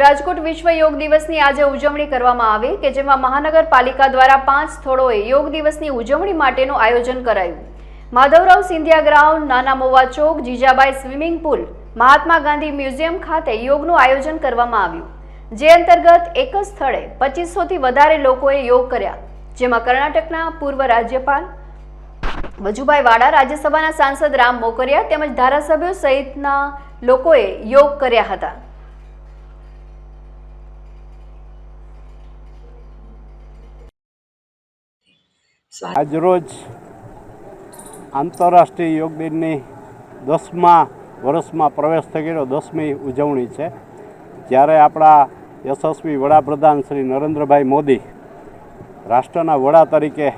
રાજકોટ વિશ્વ યોગ દિવસની આજે ઉજવણી કરવામાં આવી કે જેમાં મહાનગરપાલિકા દ્વારા પાંચ સ્થળોએ યોગ દિવસની ઉજવણી માટેનું આયોજન કરાયું. Madhavrao Scindia ground, Nana Mava Chowk, Jijabai swimming pool, Mahatma Gandhi museum ખાતે યોગનું આયોજન કરવામાં આવ્યું. જે અંતર્ગત એક જ સ્થળે પચીસોથી વધારે લોકોએ યોગ કર્યા. જેમાં કર્ણાટકના પૂર્વ રાજ્યપાલ વજુભાઈ વાડા, રાજ્યસભાના સાંસદ રામ મોકરિયા તેમજ ધારાસભ્યો સહિતના લોકોએ યોગ કર્યા હતા. આજરોજ આંતરરાષ્ટ્રીય યોગ દિનની દસમા વર્ષમાં પ્રવેશ થઈ ગયેલો, દસમી ઉજવણી છે. જ્યારે આપણા યશસ્વી વડાપ્રધાન શ્રી નરેન્દ્રભાઈ મોદી રાષ્ટ્રના વડા તરીકે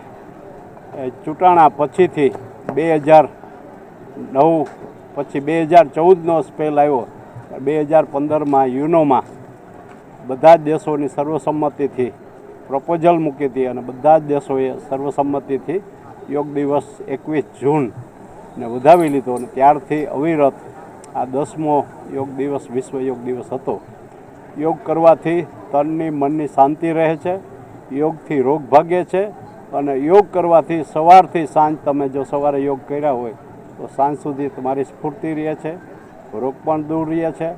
ચૂંટાણા પછીથી બે હજાર નવ પછી બે હજાર ચૌદનો સ્પેલ આવ્યો. બે હજાર પંદરમાં યુનોમાં બધા જ દેશોની સર્વસંમતિથી પ્રપોઝલ મૂકી હતી અને બધા જ દેશોએ સર્વસંમતિથી યોગ દિવસ એકવીસ જૂનને વધાવી લીધો અને ત્યારથી અવિરત આ દસમો યોગ દિવસ વિશ્વ યોગ દિવસ હતો. યોગ કરવાથી તનની મનની શાંતિ રહે છે, યોગથી રોગ ભાગે છે અને યોગ કરવાથી સવારથી સાંજ તમે જો સવારે યોગ કર્યા હોય તો સાંજ સુધી તમારી સ્ફૂર્તિ રહે છે, રોગ પણ દૂર રહે છે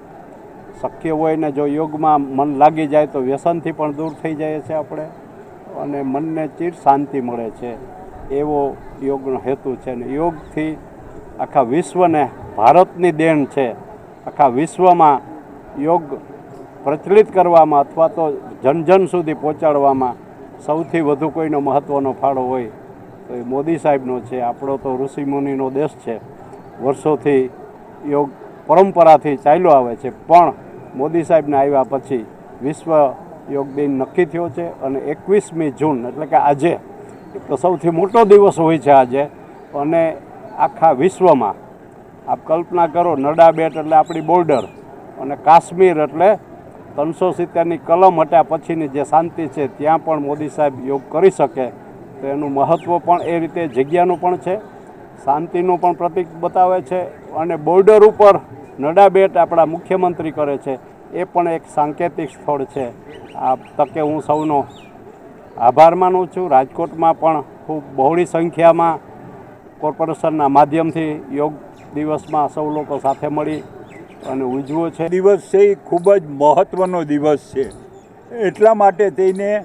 શક્ય હોય ને જો યોગમાં મન લાગી જાય તો વ્યસનથી પણ દૂર થઈ જાય છે આપણે. અને મનને ચીર શાંતિ મળે છે. એવો યોગનો હેતુ છે ને યોગથી આખા વિશ્વને ભારતની દેણ છે. આખા વિશ્વમાં યોગ પ્રચલિત કરવામાં અથવા તો જન જન સુધી પહોંચાડવામાં સૌથી વધુ કોઈનો મહત્ત્વનો ફાળો હોય તો એ મોદી સાહેબનો છે. આપણો તો ઋષિમુનિનો દેશ છે. વર્ષોથી યોગ પરંપરાથી ચાલ્યો આવે છે. પણ મોદી સાહેબને આવ્યા પછી વિશ્વ યોગ દિન નક્કી થયો છે અને એકવીસમી જૂન, એટલે કે આજે, તો સૌથી મોટો દિવસ હોય છે આજે. અને આખા વિશ્વમાં, આપ કલ્પના કરો, નડા બેટ એટલે આપણી બોર્ડર અને કાશ્મીર એટલે ત્રણસો સિત્તેરની કલમ હટ્યા પછીની જે શાંતિ છે, ત્યાં પણ મોદી સાહેબ યોગ કરી શકે. તો એનું મહત્ત્વ પણ એ રીતે જગ્યાનું પણ છે, શાંતિનું પણ પ્રતીક બતાવે છે અને બોર્ડર ઉપર નડા બેટ આપણા મુખ્યમંત્રી કરે છે. એ પણ એક સાંકેતિક સ્થળ છે. આ તકે હું સૌનો આભાર માનું છું. રાજકોટમાં પણ ખૂબ બહોળી સંખ્યામાં કોર્પોરેશનના માધ્યમથી યોગ દિવસમાં સૌ લોકો સાથે મળી અને ઉજવો છે. દિવસ છે એ ખૂબ જ મહત્ત્વનો દિવસ છે. એટલા માટે થઈને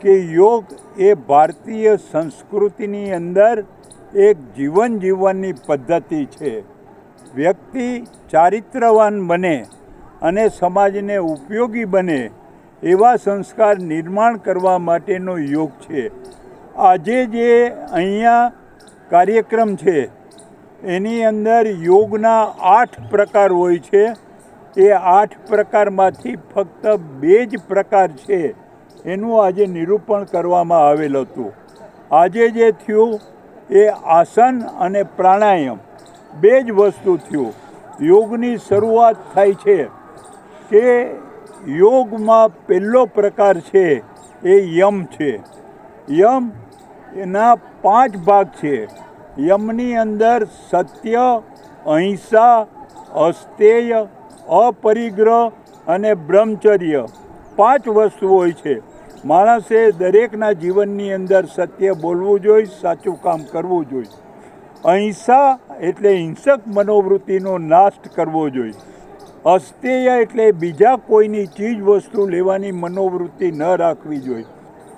કે યોગ એ ભારતીય સંસ્કૃતિની અંદર એક જીવન જીવવાની પદ્ધતિ છે. વ્યક્તિ ચારિત્રવાન બને અને સમાજને ઉપયોગી બને એવા સંસ્કાર નિર્માણ કરવા માટેનો યોગ છે. આજે જે અહીંયા કાર્યક્રમ છે, એની અંદર યોગના આઠ પ્રકાર હોય છે. એ આઠ પ્રકારમાંથી ફક્ત બે જ પ્રકાર છે એનું આજે નિરૂપણ કરવામાં આવેલ હતું. આજે જે થયું એ આસન અને પ્રાણાયામ, બે જ વસ્તુ થયું. યોગની શરૂઆત થાય છે. કે યોગમાં પહેલો પ્રકાર છે એ યમ છે. યમ એના પાંચ ભાગ છે. યમની અંદર સત્ય, અહિંસા, અસ્તેય, અપરિગ્રહ અને બ્રહ્મચર્ય પાંચ વસ્તુ હોય છે. માણસે દરેકના જીવનની અંદર સત્ય બોલવું જોઈએ, સાચું કામ કરવું જોઈએ. અહિંસા એટલે હિંસક મનોવૃત્તિનો નાશ કરવો જોઈએ. અસ્તેય એટલે બીજા કોઈની ચીજ વસ્તુ લેવાની મનોવૃત્તિ ન રાખવી જોઈએ.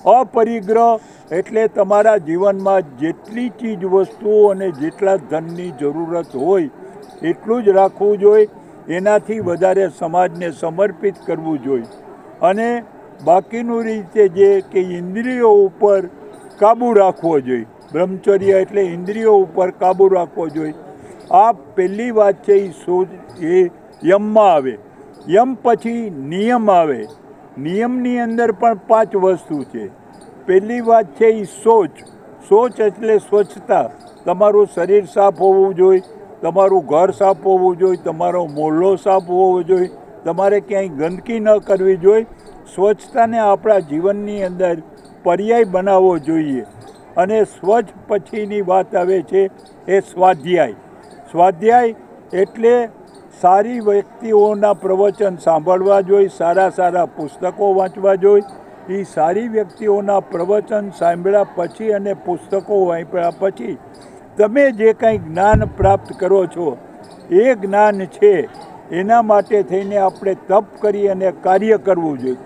અપરિગ્રહ એટલે તમારા જીવનમાં જેટલી ચીજ વસ્તુઓ અને જેટલા ધનની જરૂરત હોય, એટલું જ રાખવું જોઈએ. એનાથી વધારે સમાજને સમર્પિત કરવું જોઈએ. અને બાકીનું રીતે જે કે ઇન્દ્રિયો ઉપર કાબૂ રાખવો જોઈએ. બ્રહ્મચર્ય એટલે ઇન્દ્રિયો ઉપર કાબૂ રાખવો જોઈએ. આ પહેલી વાત છે એ શોધ, એ યમમાં આવે. યમ પછી નિયમ આવે. નિયમની અંદર પણ પાંચ વસ્તુ છે. પહેલી વાત છે એ સોચ સોચ એટલે સ્વચ્છતા. તમારું શરીર સાફ હોવું જોઈએ, તમારું ઘર સાફ હોવું જોઈએ, તમારો મોહલ્લો સાફ હોવો જોઈએ, તમારે ક્યાંય ગંદકી ન કરવી જોઈએ. સ્વચ્છતાને આપણા જીવનની અંદર પર્યાય બનાવવો જોઈએ. અને સ્વચ્છ પછીની વાત આવે છે એ સ્વાધ્યાય. સ્વાધ્યાય એટલે સારી વ્યક્તિઓના પ્રવચન સાંભળવા જોઈએ સારા સારા પુસ્તકો વાંચવા જોઈએ એ સારી વ્યક્તિઓના પ્રવચન સાંભળ્યા પછી અને પુસ્તકો વાંચ્યા પછી તમે જે કંઈ જ્ઞાન પ્રાપ્ત કરો છો, એ જ્ઞાન છે, એના માટે થઈને આપણે તપ કરી અને કાર્ય કરવું જોઈએ.